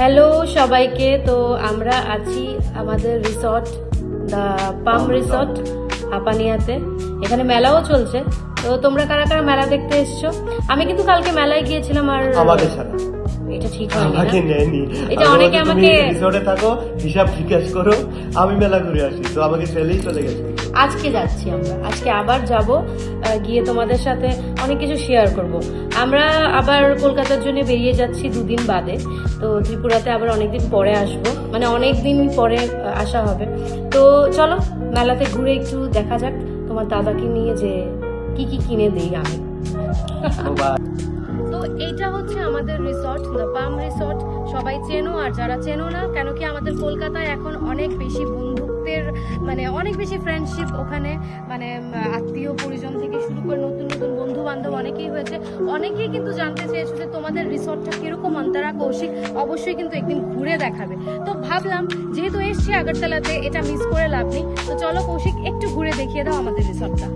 Hello সবাইকে। তো আমরা আছি আমাদের রিসর্ট দ্য পাম রিসর্ট হাপানিয়াতে এখানে মেলাও চলছে। তো তোমরা কারা কারা মেলা দেখতে এসছো? আমি কিন্তু কালকে মেলায় গিয়েছিলাম আর আমাকে ছাড়া এটা ঠিক হয়নি আমাকে নেয়নি। এটা অনেকে আমাকে রিসোর্টে থাকো হিসাব জিজ্ঞেস করো আমি মেলা ঘুরে আসি। তো আমাকে ছেলেই চলে গেছে। আজকে যাচ্ছি আমরা। আজকে আবার যাব গিয়ে তোমাদের সাথে অনেক কিছু শেয়ার করব। আমরা আবার কলকাতার জন্য বেরিয়ে যাচ্ছি দুদিন বাদে। তো ত্রিপুরাতে আবার অনেকদিন পরে আসব। মানে অনেক দিন পরে আসা হবে। তো চলো মেলাতে ঘুরে একটু দেখা যাক। তোমার দাদাকে নিয়ে যে কি কি কিনে দিই আমি। তো এইটা হচ্ছে আমাদের রিসর্ট দ্য পাম রিসর্ট সবাই চেনো, আর যারা চেনো না, কেন কি আমাদের কলকাতায় এখন অনেক বেশি বন্ধুত্বের মানে অনেক বেশি ফ্রেন্ডশিপ ওখানে। মানে আত্মীয় পরিজন থেকে শুরু করে নতুন নতুন বন্ধু বান্ধব অনেকেই হয়েছে। অনেকেই কিন্তু জানতে চেয়েছো যে তোমাদের রিসর্টটা কীরকম অন্তরা কৌশিক। অবশ্যই কিন্তু একদিন ঘুরে দেখাবে। তো ভাবলাম, যেহেতু এসছি আগরতলাতে, এটা মিস করে লাভ নেই। তো চলো কৌশিক, একটু ঘুরে দেখিয়ে দাও আমাদের রিসর্টটা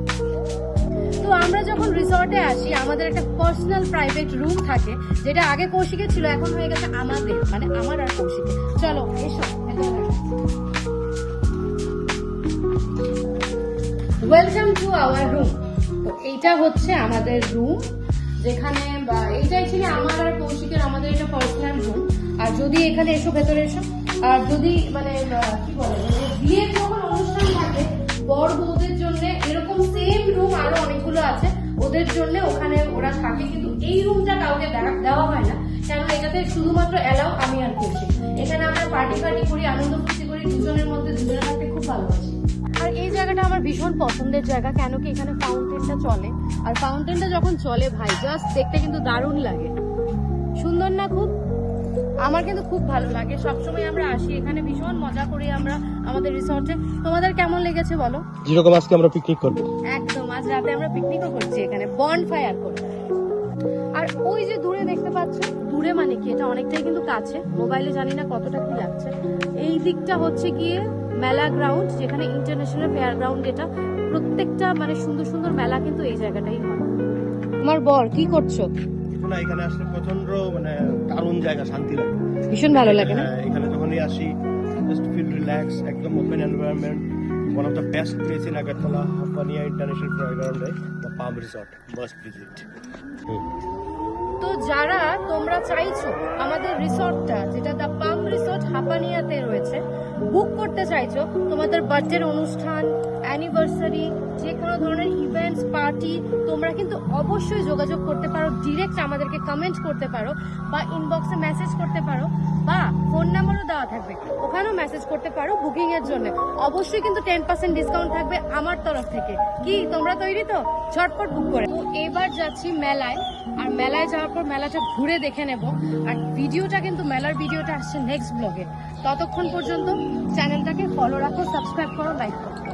তো আমরা যখন রিসর্টে আসি, আমাদের একটা পার্সোনাল প্রাইভেট রুম থাকে, যেটা আগে কৌশিকের ছিল, এখন হয়ে গেছে আমাদের মানে আমার আর কৌশিকের। চলো, এসো ওয়েলকাম টু আওয়ার রুম তো এইটা হচ্ছে আমাদের রুম যেখানে এইটাই ছিল আমার আর কৌশিকের, আমাদের এটা পার্সোনাল রুম আর যদি এখানে এসো, ভেতরে এসো। আর যদি মানে কি বলে মানে বিয়ের যখন অনুষ্ঠান থাকে বউদের ওদের জন্য ওখানে ওরা থাকে কিন্তু এই রুমটা কাউকে দেওয়া হয় না। কেন এটাতে শুধুমাত্র এলাও আমি আর কৌশিক এখানে আমরা পার্টি পার্টি করি আনন্দ ফুর্তি করি দুজনের মধ্যে দুজনে থাকতে খুব ভালোবাসি। আর এই জায়গাটা আমার ভীষণ পছন্দের জায়গা কেন কি এখানে ফাউন্টেনটা চলে। আর ফাউন্টেনটা যখন চলে ভাই জাস্ট দেখতে কিন্তু দারুণ লাগে। সুন্দর না খুব? আমার কিন্তু খুব ভালো লাগে। সবসময় আমরা আসি এখানে ভীষণ মজা করি আমরা আমাদের রিসর্টে তোমাদের কেমন লেগেছে বলো? যেরকম আজকে আমরা পিকনিক করব। একদম। আজ রাতে আমরা পিকনিকও করছি এখানে বন ফায়ার করে। আর ওই যে দূরে দেখতে পাচ্ছ দূরে মানে কি এটা অনেকটাই কিন্তু কাছে মোবাইলে জানি না কতটা কি লাগছে। এই দিকটা হচ্ছে গিয়ে মেলা গ্রাউন্ড যেখানে ইন্টারন্যাশনাল ফেয়ার গ্রাউন্ড এটা। প্রত্যেকটা মানে সুন্দর সুন্দর মেলা কিন্তু এই জায়গাটাই হয়। তোমার বর কি করছ? না এখানে আসলে প্রচণ্ড মানে দারুণ জায়গা শান্তি লাগে। ভীষণ ভালো লাগে না? হ্যাঁ, এখানে যখনই আসি জাস্ট ফিল রিল্যাক্স একদম open environment one of the best place in Agartala Hapania international প্লেগ্রাউন্ডে the palm resort must visit তো যারা তোমরা চাইছো আমাদের রিসর্টটা, যেটা দ্য পাম রিসর্ট হাপানিয়াতে রয়েছে বুক করতে চাইছো, তোমাদের বার্থডের অনুষ্ঠান অ্যানিভার্সারি যে কোনো ধরনের ইভেন্টস পার্টি তোমরা কিন্তু অবশ্যই যোগাযোগ করতে পারো ডিরেক্ট আমাদেরকে কমেন্ট করতে পারো, বা ইনবক্সে মেসেজ করতে পারো, বা ফোন নাম্বারও দেওয়া থাকবে। ওখানেও মেসেজ করতে পারো বুকিং এর জন্য। অবশ্যই কিন্তু টেন পার্সেন্ট ডিসকাউন্ট থাকবে আমার তরফ থেকে। কি, তোমরা তৈরি তো? ঝটপট বুক করে এবার যাচ্ছি মেলায়। আর মেলায় যাওয়ার পর মেলাটা ঘুরে দেখে নেব। আর ভিডিওটা কিন্তু, মেলার ভিডিওটা আসছে নেক্সট ব্লগে ততক্ষণ পর্যন্ত চ্যানেলটাকে ফলো রাখো সাবস্ক্রাইব করো লাইক করো।